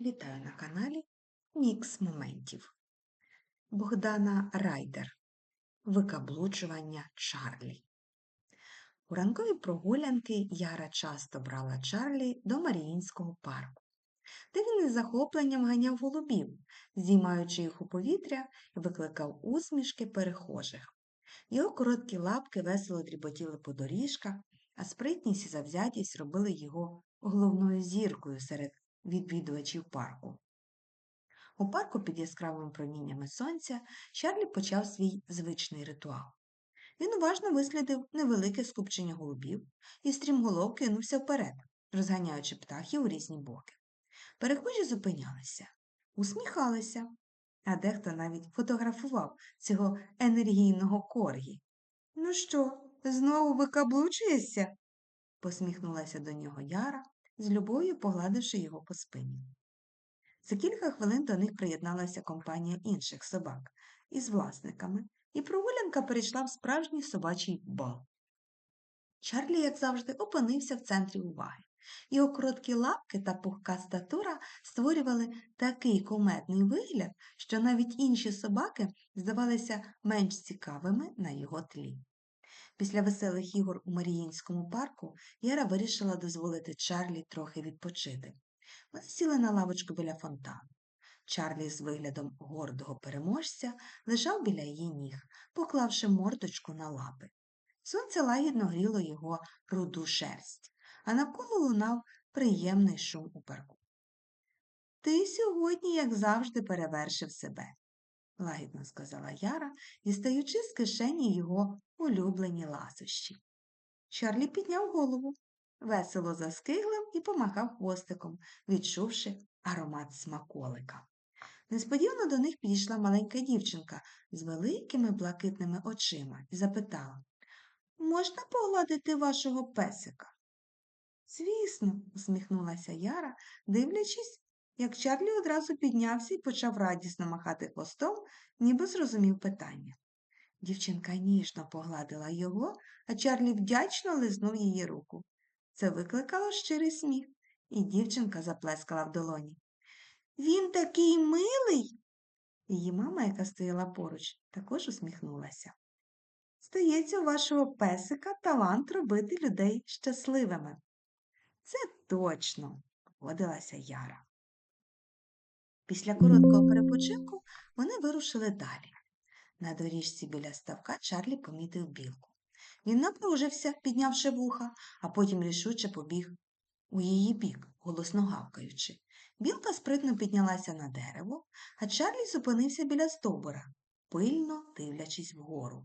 Вітаю на каналі Мікс моментів. Богдана Райдер. Викаблучування Чарлі. У ранкові прогулянки Яра часто брала Чарлі до Маріїнського парку, де він із захопленням ганяв голубів, здіймаючи їх у повітря і викликав усмішки перехожих. Його короткі лапки весело дріботіли по доріжках, а спритність і завзятість робили його головною зіркою серед відвідувачів парку. У парку під яскравими проміннями сонця Чарлі почав свій звичний ритуал. Він уважно вислідив невелике скупчення голубів і стрімголов кинувся вперед, розганяючи птахів у різні боки. Перехожі зупинялися, усміхалися, а дехто навіть фотографував цього енергійного коргі. Ну що, знову викаблучуєшся? посміхнулася до нього Яра, з любов'ю погладивши його по спині. За кілька хвилин до них приєдналася компанія інших собак із власниками, і прогулянка перейшла в справжній собачий бал. Чарлі, як завжди, опинився в центрі уваги. Його короткі лапки та пухка статура створювали такий куметний вигляд, що навіть інші собаки здавалися менш цікавими на його тлі. Після веселих ігор у Маріїнському парку Яра вирішила дозволити Чарлі трохи відпочити. Вони сіли на лавочку біля фонтану. Чарлі з виглядом гордого переможця лежав біля її ніг, поклавши мордочку на лапи. Сонце лагідно гріло його руду шерсть, а навколо лунав приємний шум у парку. Ти сьогодні, як завжди, перевершив себе, лагідно сказала Яра, дістаючи з кишені його улюблені ласощі. Чарлі підняв голову, весело заскиглив і помахав хвостиком, відчувши аромат смаколика. Несподівано до них підійшла маленька дівчинка з великими блакитними очима і запитала Можна погладити вашого песика? Звісно, усміхнулася Яра, дивлячись, як Чарлі одразу піднявся і почав радісно махати хвостом, ніби зрозумів питання. Дівчинка ніжно погладила його, а Чарлі вдячно лизнув її руку. Це викликало щирий сміх, і дівчинка заплескала в долоні. Він такий милий. Її мама, яка стояла поруч, також усміхнулася. Здається, у вашого песика талант робити людей щасливими. Це точно, погодилася Яра. Після короткого перепочинку вони вирушили далі. На доріжці біля ставка Чарлі помітив білку. Він напружився, піднявши вуха, а потім рішуче побіг у її бік, голосно гавкаючи. Білка спритно піднялася на дерево, а Чарлі зупинився біля стовбура, пильно дивлячись вгору.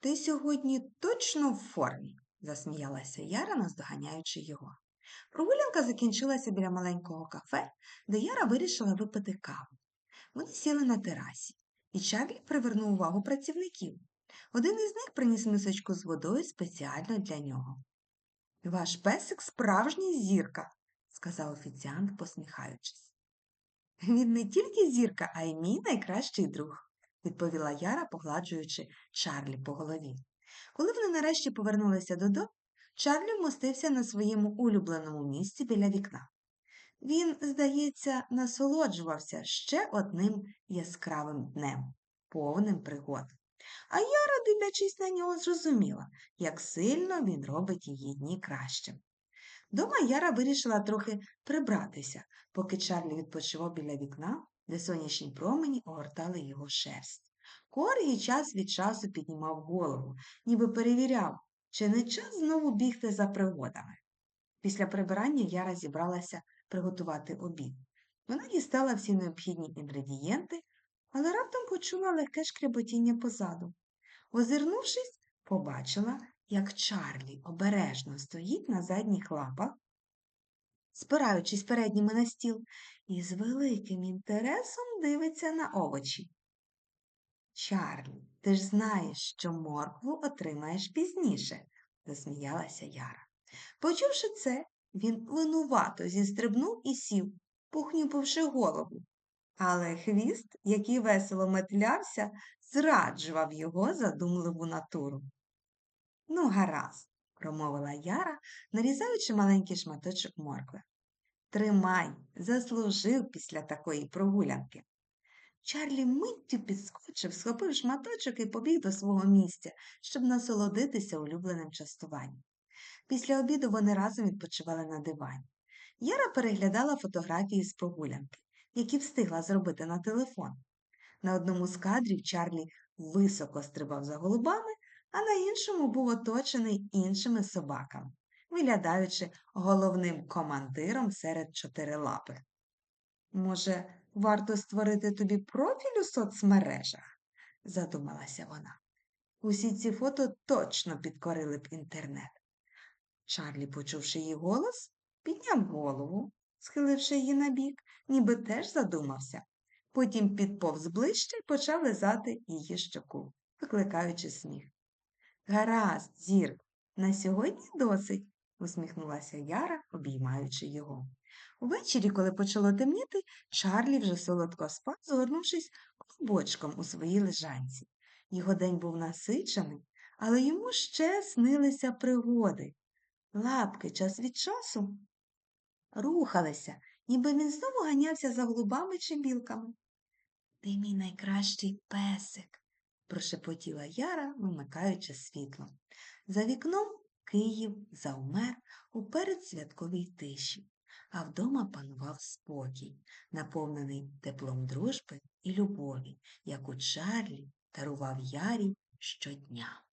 Ти сьогодні точно в формі, засміялася Яра, наздоганяючи його. Прогулянка закінчилася біля маленького кафе, де Яра вирішила випити каву. Вони сіли на терасі, і Чарлі привернув увагу працівників. Один із них приніс мисочку з водою спеціально для нього. Ваш песик справжній зірка, сказав офіціант, посміхаючись. Він не тільки зірка, а й мій найкращий друг, відповіла Яра, погладжуючи Чарлі по голові. Коли вони нарешті повернулися додому, Чарлі вмостився на своєму улюбленому місці біля вікна. Він, здається, насолоджувався ще одним яскравим днем, повним пригод. А Яра, дивлячись на нього, зрозуміла, як сильно він робить її дні кращим. Дома Яра вирішила трохи прибратися, поки Чарлі відпочивав біля вікна, де сонячні промені огортали його шерсть. Коргі час від часу піднімав голову, ніби перевіряв, чи не час знову бігти за пригодами. Після прибирання Яра зібралася приготувати обід. Вона дістала всі необхідні інгредієнти, але раптом почула легке шкряботіння позаду. Озирнувшись, побачила, як Чарлі обережно стоїть на задніх лапах, спираючись передніми на стіл, і з великим інтересом дивиться на овочі. Чарлі, ти ж знаєш, що моркву отримаєш пізніше, засміялася Яра. Почувши це, він винувато зістрибнув і сів, похнюпивши голову. Але хвіст, який весело метлявся, зраджував його задумливу натуру. Ну, гаразд, промовила Яра, нарізаючи маленький шматочок моркви. Тримай, заслужив після такої прогулянки. Чарлі миттю підскочив, схопив шматочок і побіг до свого місця, щоб насолодитися улюбленим частуванням. Після обіду вони разом відпочивали на дивані. Яра переглядала фотографії з прогулянки, які встигла зробити на телефон. На одному з кадрів Чарлі високо стрибав за голубами, а на іншому був оточений іншими собаками, виглядаючи головним командиром серед чотирилапих. Може, варто створити тобі профіль у соцмережах? задумалася вона. Усі ці фото точно підкорили б інтернет. Чарлі, почувши її голос, підняв голову, схиливши її набік, ніби теж задумався. Потім підповз ближче і почав лизати її щоку, викликаючи сміх. Гаразд, зірк, на сьогодні досить, усміхнулася Яра, обіймаючи його. Увечері, коли почало темніти, Чарлі вже солодко спав, згорнувшись клубочком у своїй лежанці. Його день був насичений, але йому ще снилися пригоди. Лапки час від часу рухалися, ніби він знову ганявся за голубами чи білками. Ти мій найкращий песик, прошепотіла Яра, вимикаючи світло. За вікном Київ завмер у передсвятковій тиші, а вдома панував спокій, наповнений теплом дружби і любові, яку Чарлі дарував Ярі щодня.